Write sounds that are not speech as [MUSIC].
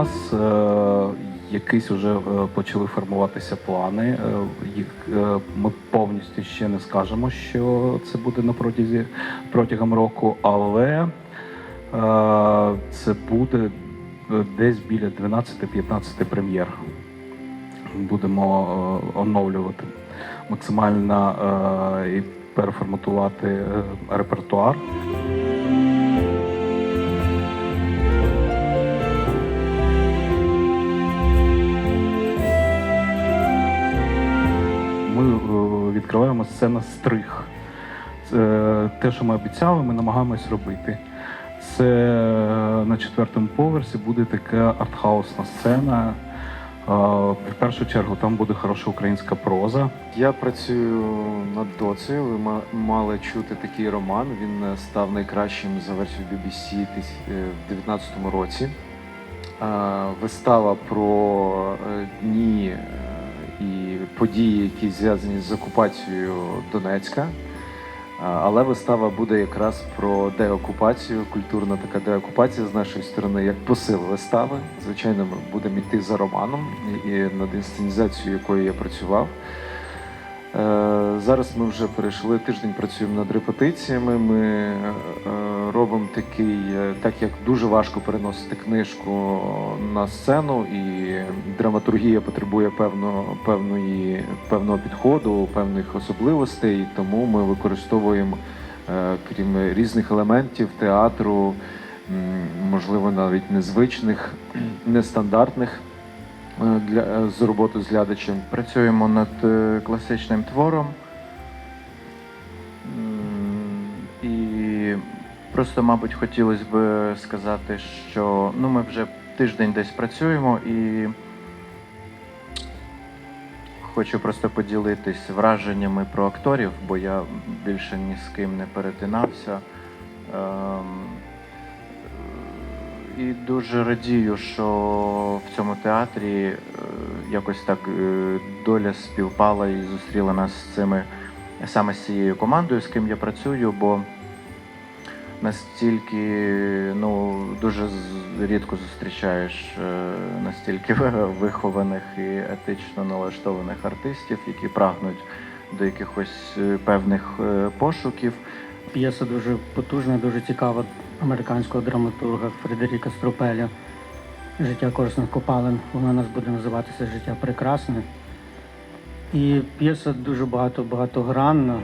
нас е, якісь вже е, почали формуватися плани. Е, їх ми повністю ще не скажемо, що це буде на протязі протягом року, але це буде десь біля 12-15 прем'єр. Будемо оновлювати максимально і переформатувати репертуар. Відкриваємо сцена стриг. Це те, що ми обіцяли, ми намагаємось робити. Це е, на четвертому поверсі буде така артхаусна сцена. Е, В першу чергу там буде хороша українська проза. Я працюю над доцею. Ви ма- мали чути такий роман. Він е, став найкращим за версією BBC е, в 2019 році. Е, Вистава про е, дні е, події, які зв'язані з окупацією Донецька. Е, Але вистава буде якраз про деокупацію, культурна така деокупація з нашої сторони, як посил вистави. Звичайно, ми будемо йти за романом і над інсценізацією, якою я працював. Е, Зараз ми вже перейшли тиждень, працюємо над репетиціями. Ми е, робимо такий, е, так як дуже важко переносити книжку на сцену, і драматургія потребує певно, певної, певного підходу, певних особливостей. Тому ми використовуємо, е, крім різних елементів театру, можливо, навіть незвичних, [CLEARS THROAT] нестандартних е, для з роботи з глядачем. Працюємо над класичним твором. Просто, мабуть, хотілося б сказати, що ну, ми вже тиждень десь працюємо і хочу просто поділитись враженнями про акторів, бо я більше ні з ким не перетинався. Ем, і дуже радію, що в цьому театрі е, якось так е, доля співпала і зустріла нас з цими саме з цією командою, з ким я працюю, бо настільки ну дуже рідко зустрічаєш е, настільки [LAUGHS] вихованих і етично налаштованих артистів, які прагнуть до якихось е, певних е, пошуків. П'єса дуже потужна, дуже цікава американського драматурга Фредеріка Струпеля. Життя корисних копалин. Вона у нас буде називатися Життя прекрасне. І п'єса дуже багато багатогранна.